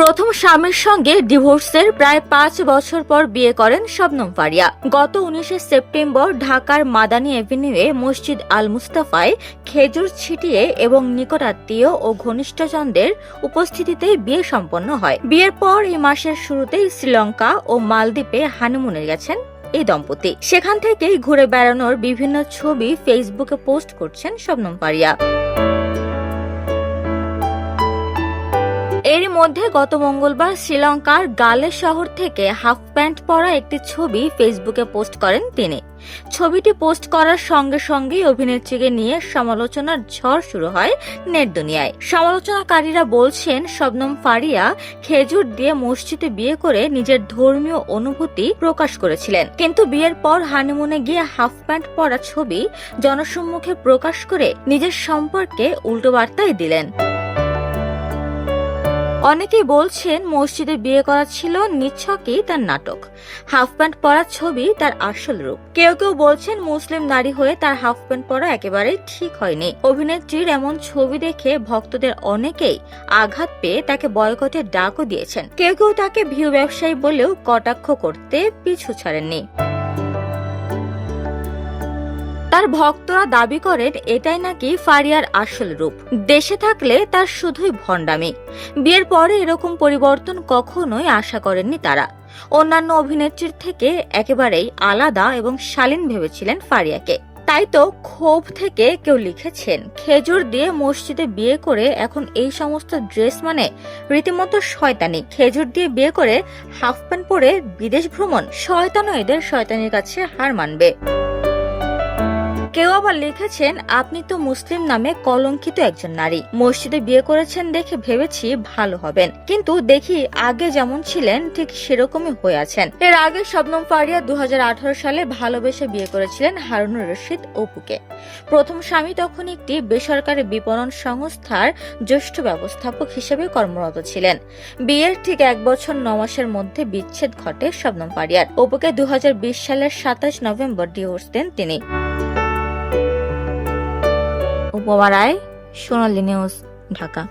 প্রথম স্বামীর সঙ্গে ডিভোর্সের প্রায় পাঁচ বছর পর বিয়ে করেন শবনম ফারিয়া। গত উনিশে সেপ্টেম্বর ঢাকার মাদানী এভিনিউয়ে মসজিদ আল মুস্তাফায় খেজুর ছিটিয়ে এবং নিকটাত্মীয় ও ঘনিষ্ঠজনদের উপস্থিতিতে বিয়ে সম্পন্ন হয়। বিয়ের পর এই মাসের শুরুতেই শ্রীলঙ্কা ও মালদ্বীপে হানিমুনে গেছেন এই দম্পতি। সেখান থেকেই ঘুরে বেড়ানোর বিভিন্ন ছবি ফেসবুকে পোস্ট করছেন শবনম ফারিয়া। এরই মধ্যে গত মঙ্গলবার শ্রীলঙ্কার গালে শহর থেকে হাফ প্যান্ট পরা একটি ছবি ফেসবুকে পোস্ট করেন তিনি। ছবিটি পোস্ট করার সঙ্গে সঙ্গেই অভিনেত্রীকে নিয়ে সমালোচনার ঝড় শুরু হয় নেট দুনিয়ায়। সমালোচনাকারীরা বলছেন, শবনম ফারিয়া খেজুর দিয়ে মসজিদে বিয়ে করে নিজের ধর্মীয় অনুভূতি প্রকাশ করেছিলেন। কিন্তু বিয়ের পর হানিমুনে গিয়ে হাফ প্যান্ট পরা ছবি জনসম্মুখে প্রকাশ করে নিজের সম্পর্কে উল্টো বার্তাই দিলেন। অনেকেই বলছেন মসজিদে বিয়ে করা ছিল নিছকই তার নাটক। হাফ প্যান্ট পরার ছবি তার আসল রূপ। কেউ কেউ বলছেন মুসলিম নারী হয়ে তার হাফ প্যান্ট পরা একেবারেই ঠিক হয়নি। অভিনেত্রীর এমন ছবি দেখে ভক্তদের অনেকেই আঘাত পেয়ে তাকে বয়কটের ডাকও দিয়েছেন। কেউ কেউ তাকে ভিউ ব্যবসায়ী বলেও কটাক্ষ করতে পিছু ছাড়েননি। তার ভক্তরা দাবি করেন এটাই নাকি ফারিয়ার আসল রূপ। দেশে থাকলে তার শুধুই ভণ্ডামি। বিয়ের পরে এরকম পরিবর্তন কখনোই আশা করেননি তারা। অন্যান্য অভিনেত্রীর থেকে একেবারেই আলাদা এবং শালীন ভেবেছিলেন ফারিয়াকে। তাই তো ক্ষোভ থেকে কেউ লিখেছেন, খেজুর দিয়ে মসজিদে বিয়ে করে এখন এই সমস্ত ড্রেস মানে রীতিমতো শয়তানি। খেজুর দিয়ে বিয়ে করে হাফ প্যান্ট পরে বিদেশ ভ্রমণ, শয়তানও এদের শয়তানির কাছে হার মানবে। আবার লিখেছেন, আপনি তো মুসলিম নামে কলঙ্কিত একজন নারী। মসজিদে বিয়ে করেছেন দেখে ভেবেছি ভালো হবেন। কিন্তু দেখি আগে যেমন ছিলেন, ঠিক সেরকমই হয়ে আছেন। এর আগে শবনম ফারিয়া দু সালে ভালোবেসে বিয়ে করেছিলেন হারুনুর রশিদ অপুকে। প্রথম স্বামী তখন একটি বেসরকারি বিপণন সংস্থার জ্যেষ্ঠ ব্যবস্থাপক হিসেবে কর্মরত ছিলেন। বিয়ের ঠিক এক বছর ন মাসের মধ্যে বিচ্ছেদ ঘটে শবনম ফারিয়ার। অপুকে দু হাজার বিশ সালের সাতাশ নভেম্বর ডিভোর্স দেন তিনি। উপমা রায় সোনালী নিউজ ঢাকা।